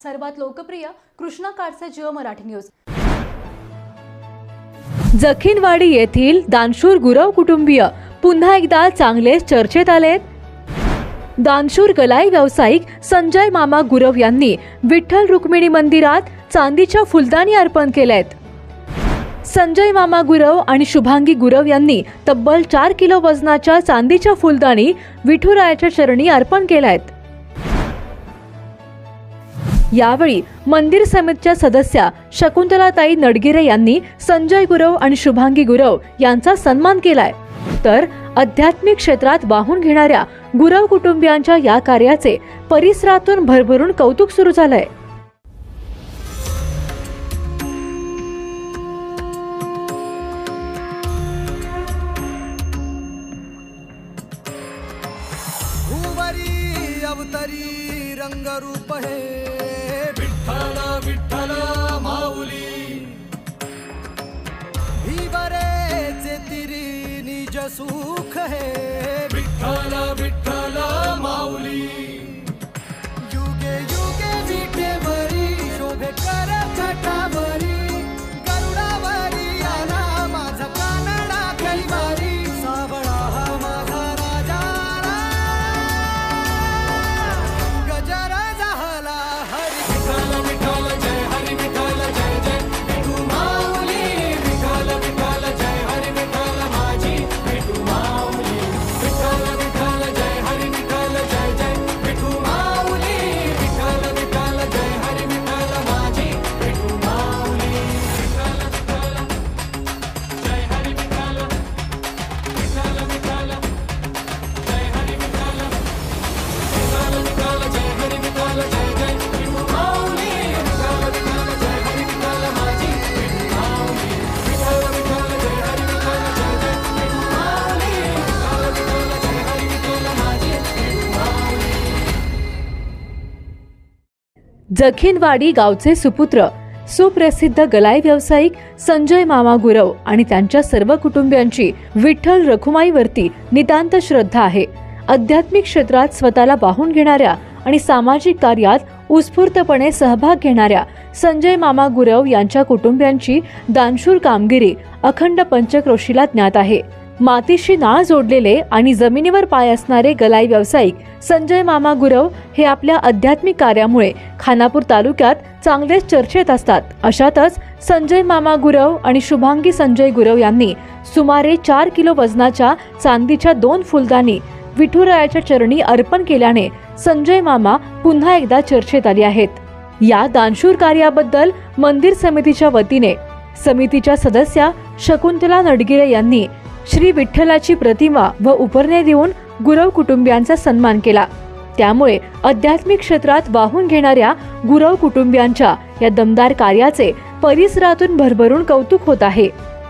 सर्वात लोकप्रिय Krishna Kadse Jio Marathi news. Jakhinwadi येथील दानशूर गुरव कुटुंबीय पुन्हा एकदा चांगलेच चर्चेत आलेत. दानशूर गलाई व्यावसायिक संजय मामा गुरव यांनी विठ्ठल रुक्मिणी मंदिरात चांदीच्या फुलदाणी अर्पण केल्यात संजय मामा गुरव आणि शुभांगी गुरव यांनी तब्बल चार किलो वजनाच्या चांदीच्या फुलदाणी विठुरायाच्या चरणी अर्पण केल्या आहेत यावेळी मंदिर समितीच्या सदस्या शकुंतलाताई नडगिरे यांनी संजय गुरव आणि शुभांगी गुरव यांचा सन्मान केलाय. तर आध्यात्मिक क्षेत्रात वाहून घेणाऱ्या गुरव कुटुंबियांच्या या कार्याचे परिसरातून भरभरून कौतुक सुरू झालंय. अवतरी रंगरूप हे. विठ्ठल विठ्ठल माऊली. भीवरेचे तिरी निज सुख हे. विठ्ठल विठ्ठल जखीनवाडी गावचे सुपुत्र सुप्रसिद्ध गलाई व्यावसायिक संजय मामा गुरव आणि त्यांच्या सर्व कुटुंबियांची विठ्ठल रखुमाईवरती नितांत श्रद्धा आहे. आध्यात्मिक क्षेत्रात स्वतःला वाहून घेणाऱ्या आणि सामाजिक कार्यात उत्स्फूर्तपणे सहभाग घेणाऱ्या संजय मामा गुरव यांच्या कुटुंबियांची दानशूर कामगिरी अखंड पंचक्रोशीला ज्ञात आहे. मातीशी नाळ जोडलेले आणि जमिनीवर पाय असणारे गलाई व्यावसायिक संजय मामा गुरव हे आपल्या आध्यात्मिक कार्यामुळे खानापूर तालुक्यात चांगलेच चर्चेत असतात. अशातच संजय मामा गुरव आणि शुभांगी संजय गुरव यांनी सुमारे चार किलो वजनाच्या चांदीच्या दोन फुलदाणी विठुरायाच्या चरणी अर्पण केल्याने संजय मामा पुन्हा एकदा चर्चेत आले आहेत. या दानशूर कार्याबद्दल मंदिर समितीच्या वतीने समितीच्या सदस्या शकुंतला नडगिरे यांनी श्री विठ्ठलाची प्रतिमा व उपरणे देऊन गुरव कुटुंबियांचा सन्मान केला. त्यामुळे आध्यात्मिक क्षेत्रात वाहून घेणाऱ्या गुरव कुटुंबियांच्या या दमदार कार्याचे परिसरातून भरभरून कौतुक होत आहे.